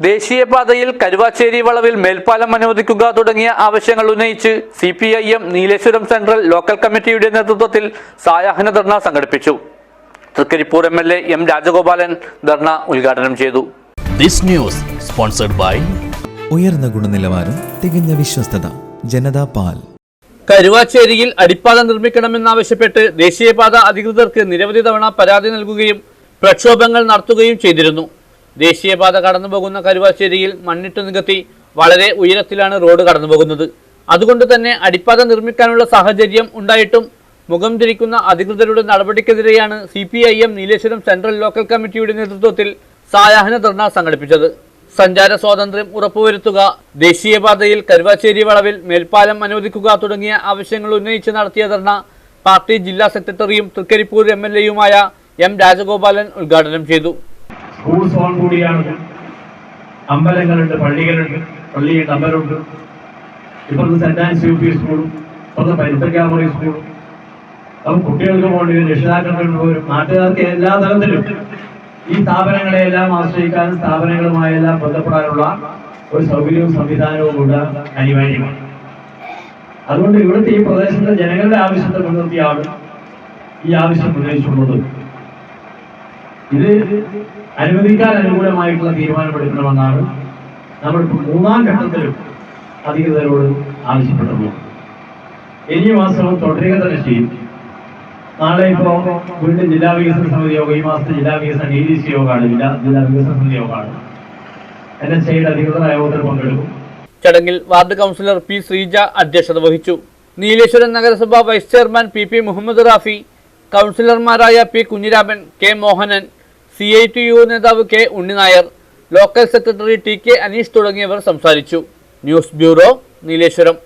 ദേശീയപാതയിൽ കരുവാച്ചേരി വളവിൽ മേൽപ്പാലം അനുവദിക്കുക തുടങ്ങിയ ആവശ്യങ്ങൾ ഉന്നയിച്ച് C P I M Nileshwaram central local കമ്മിറ്റിയുടെ നേതൃത്വത്തിൽ സായാഹ്ന ധർണ സംഘടിപ്പിച്ചു. Trikaripur M L A M Rajagopalan dharna ഉദ്ഘാടനം ചെയ്തു. This news sponsored by ഉയർന്ന ഗുണനിലവാരം തികഞ്ഞ വിശ്വസ്തത ജനതാ പാൽ. കരുവാച്ചേരിയിൽ അടിപ്പാത നിർമ്മിക്കണമെന്നാവശ്യപ്പെട്ട് ദേശീയപാത അധികൃതർക്ക് നിരവധി തവണ പരാതി നൽകുകയും പ്രക്ഷോഭങ്ങൾ നടത്തുകയും ചെയ്തിരുന്നു. ദേശീയപാത കടന്നു പോകുന്ന കരുവാശ്ശേരിയിൽ മണ്ണിട്ട് നികത്തി വളരെ ഉയരത്തിലാണ് റോഡ് കടന്നു പോകുന്നത് അതുകൊണ്ട് തന്നെ അടിപ്പാത നിർമ്മിക്കാനുള്ള സാഹചര്യം ഉണ്ടായിട്ടും മുഖം തിരിക്കുന്ന അധികൃതരുടെ നടപടിക്കെതിരെയാണ് C P I M Nileshwaram central local കമ്മിറ്റിയുടെ നേതൃത്വത്തിൽ സായാഹ്ന ധർണ സംഘടിപ്പിച്ചത്. സഞ്ചാര സ്വാതന്ത്ര്യം ഉറപ്പുവരുത്തുക ദേശീയപാതയിൽ കരുവാശ്ശേരി വളവിൽ മേൽപ്പാലം അനുവദിക്കുക തുടങ്ങിയ ആവശ്യങ്ങൾ ഉന്നയിച്ച് നടത്തിയ ധർണ പാർട്ടി ജില്ലാ സെക്രട്ടറിയും തൃക്കരിപ്പൂർ എം എൽ എയുമായ എം രാജഗോപാലൻ ഉദ്ഘാടനം ചെയ്തു. സ്കൂൾ സോൺ കൂടിയാണ്. അമ്പലങ്ങളുണ്ട് പള്ളികളുണ്ട് പള്ളിയുണ്ട് അമ്പലമുണ്ട്. ഇപ്പോഴത്തെ സെന്റ് ആൻസ് യു പി സ്കൂളും ഇപ്പോഴത്തെ പരിസര ക്യാമറി സ്കൂളും അപ്പം കുട്ടികൾക്ക് പോകേണ്ടി വരും രക്ഷിതാക്കൾക്ക് പോലും നാട്ടുകാർക്ക് എല്ലാ തലത്തിലും ഈ സ്ഥാപനങ്ങളെ എല്ലാം ആശ്രയിക്കാനും സ്ഥാപനങ്ങളുമായെല്ലാം ബന്ധപ്പെടാനുള്ള ഒരു സൗകര്യവും സംവിധാനവും കൂടെ അനിവാര്യമാണ്. അതുകൊണ്ട് ഇവിടുത്തെ ഈ പ്രദേശത്തെ ജനങ്ങളുടെ ആവശ്യത്തെ മുൻനിർത്തിയാണ് ഈ ആവശ്യം ഉന്നയിച്ചുള്ളത്. ഇത് അനുവദിക്കാൻ അനുകൂലമായിട്ടുള്ള തീരുമാനമെടുക്കണമെന്നാണ് നമ്മൾ മൂന്നാം ഘട്ടത്തിലും അധികൃതരോട് ആവശ്യപ്പെടുന്നു ഇനി മാസം തുടരുക തന്നെ ചെയ്യും നാളെ ഇപ്പോ വീണ്ടും ജില്ലാ വികസന സമിതി യോഗം ഈ മാസത്തെ ജില്ലാ വികസന ഡി ഡി സി യോഗമാണ് ജില്ലാ ജില്ലാ വികസന സമിതി യോഗമാണ് എൻ എസ് ഐയുടെ അധികൃതർ യോഗത്തിൽ പങ്കെടുക്കും. ചടങ്ങിൽ വാർഡ് കൗൺസിലർ പി ശ്രീജ അധ്യക്ഷത വഹിച്ചു. നീലേശ്വരം നഗരസഭ vice chairman P P Muhammad Rafi കൗൺസിലർമാരായ P Kunhiraman K Mohanan C I T U നേതാവ് K Unninair local secretary T K Aneesh തുടങ്ങിയവർ സംസാരിച്ചു. News bureau Nileshwaram.